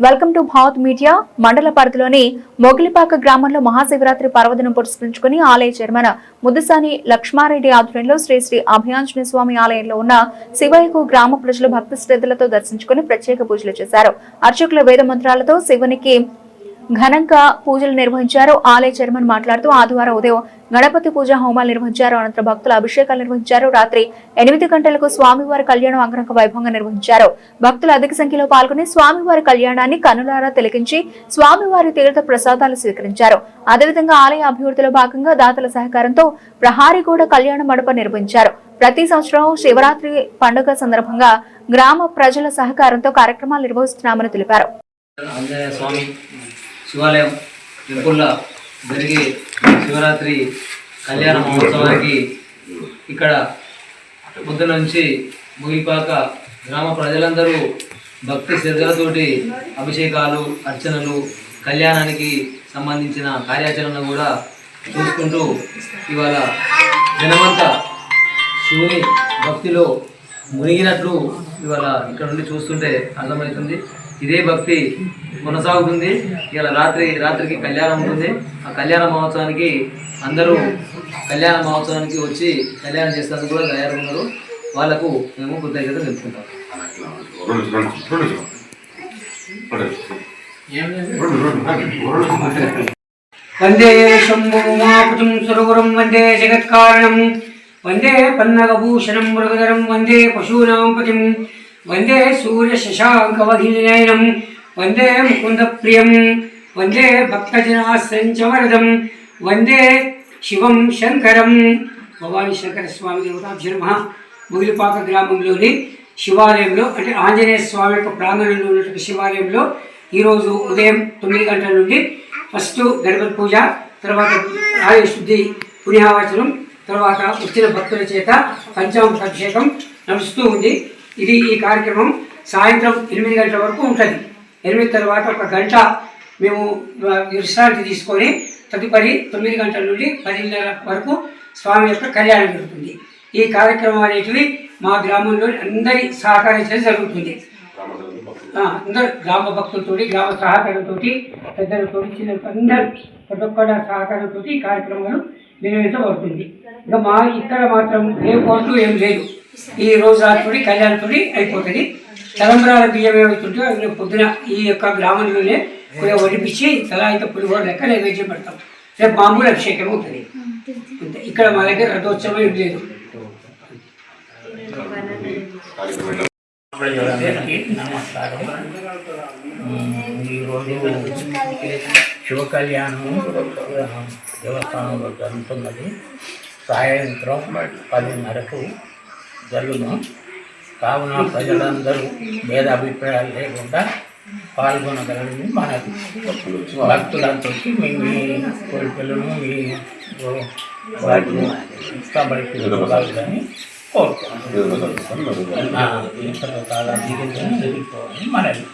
Welcome to Bhavat media మండల పరిధిలోని మొగిలిపాక గ్రామంలో మహాశివరాత్రి పర్వదినం పురస్కరించుకుని ఆలయ చైర్మన్ ముద్దుసాని లక్ష్మారెడ్డి ఆధ్వర్యంలో శ్రీ శ్రీ అభయాంజనేయ స్వామి ఆలయంలో ఉన్న శివయ్యకు గ్రామ ప్రజలు భక్తి శ్రద్ధలతో దర్శించుకుని ప్రత్యేక పూజలు చేశారు. అర్చకుల వేద మంత్రాలతో శివునికి ఘనంగా పూజలు నిర్వహించారు. ఆలయ చైర్మన్ మాట్లాడుతూ ఆదివారం ఉదయం గణపతి పూజ హోమాలు నిర్వహించారు. అనంతరం భక్తుల అభిషేకాలు నిర్వహించారు. రాత్రి ఎనిమిది గంటలకు స్వామివారి కళ్యాణం అంగరంగ వైభవంగా నిర్వహించారు. భక్తులు అధిక సంఖ్యలో పాల్గొని స్వామివారి కళ్యాణాన్ని కనులారా తిలకించి స్వామివారి తీర్థ ప్రసాదాలు స్వీకరించారు. అదేవిధంగా ఆలయ అభివృద్ధిలో భాగంగా దాతల సహకారంతో ప్రహారీగూడ కళ్యాణ మండప నిర్వహించారు. ప్రతి సంవత్సరం శివరాత్రి పండుగ సందర్భంగా గ్రామ ప్రజల సహకారంతో కార్యక్రమాలు నిర్వహిస్తున్నామని తెలిపారు. ఆంజనేయ స్వామి శివాలయం టెంపుల్లో జరిగే శివరాత్రి కళ్యాణ మహోత్సవానికి ఇక్కడ పొద్దు నుంచి ముగిపాక గ్రామ ప్రజలందరూ భక్తి శ్రద్ధలతోటి అభిషేకాలు అర్చనలు కళ్యాణానికి సంబంధించిన కార్యాచరణ కూడా చూసుకుంటూ ఇవాళ జనమంతా శివుని భక్తిలో మునిగినట్లు ఇవాళ ఇక్కడ నుండి చూస్తుంటే అర్థమవుతుంది. ఇదే భక్తి కొనసాగుతుంది. ఇలా రాత్రి రాత్రికి కళ్యాణం ఉంటుంది. ఆ కళ్యాణ మహోత్సవానికి అందరూ కళ్యాణ మహోత్సవానికి వచ్చి కళ్యాణం చేసేందుకు కూడా తయారు వాళ్ళకు వాళ్ళకు మేము కృతజ్ఞత తెలుపుకుంటాం. వందే శంభుమాపుతం సురగురం వందే జగత్కారణం. వందే పన్నగభూషణం మృగధరం వందే పశూనాం పతిం వందే సూర్యశశాంకవహినయనం వందే ముకుందప్రియం వందే భక్తజనాశ్రంచవరదం వందే శివం శంకరం భవానీ శంకర స్వామి దేవతాభ్య ముగిలిపాక గ్రామంలోని శివాలయంలో అంటే ఆంజనేయ స్వామి యొక్క ప్రాంగణంలో ఉన్నటువంటి శివాలయంలో ఈరోజు ఉదయం తొమ్మిది గంటల నుండి ఫస్ట్ గణపతి పూజ తర్వాత ఆయుశుద్ధి పుణ్యావచనం తర్వాత వచ్చిన భక్తుల చేత పంచామృత అభిషేకం నడుస్తూ ఉంది. ఇది ఈ కార్యక్రమం సాయంత్రం ఎనిమిది గంటల వరకు ఉంటుంది. ఎనిమిది తర్వాత ఒక గంట మేము విశ్రాంతి తీసుకొని తదుపరి తొమ్మిది గంటల నుండి పదిన్నర వరకు స్వామి యొక్క కళ్యాణం జరుగుతుంది. ఈ కార్యక్రమం అనేటివి మా గ్రామంలో అందరి సహకారించడం జరుగుతుంది. అందరు గ్రామ భక్తులతో గ్రామ సహకారంతో పెద్దలతో చిన్నలతో అందరూ ప్రతి ఒక్కడ సహకారంతో ఈ కార్యక్రమాలు నిర్వహించబడుతుంది. ఇంకా మా ఇక్కడ మాత్రం ఏ కోర్టు ఏం లేదు. ఈ రోజు రాత్రి కళ్యాణపురి అయిపోతుంది. తలంబరాల బియ్యం ఏమవుతుంటే అవి రేపు పొద్దున ఈ యొక్క గ్రామంలోనే కొద్దిగా వడిపించి తలా అయితే పులిహోర లెక్క నైవేద్యం పెడతాం. రేపు మామూలు అభిషేకం అవుతుంది. ఇక్కడ మా దగ్గర రథోత్సవం ఏం లేదు. నమస్కారం ఈరోజు శివకళ్యాణం దేవస్థానంలో జరుగుతున్నది సాయంత్రం పదిన్నరకు జరుగును. కావున ప్రజలందరూ భేద అభిప్రాయాలు లేకుండా పాల్గొనగలని మనది భక్తులంతా మీ మీ కోరికలను మీ వాటిని ఇష్టపడి కోరుకుంటున్నాను. మనది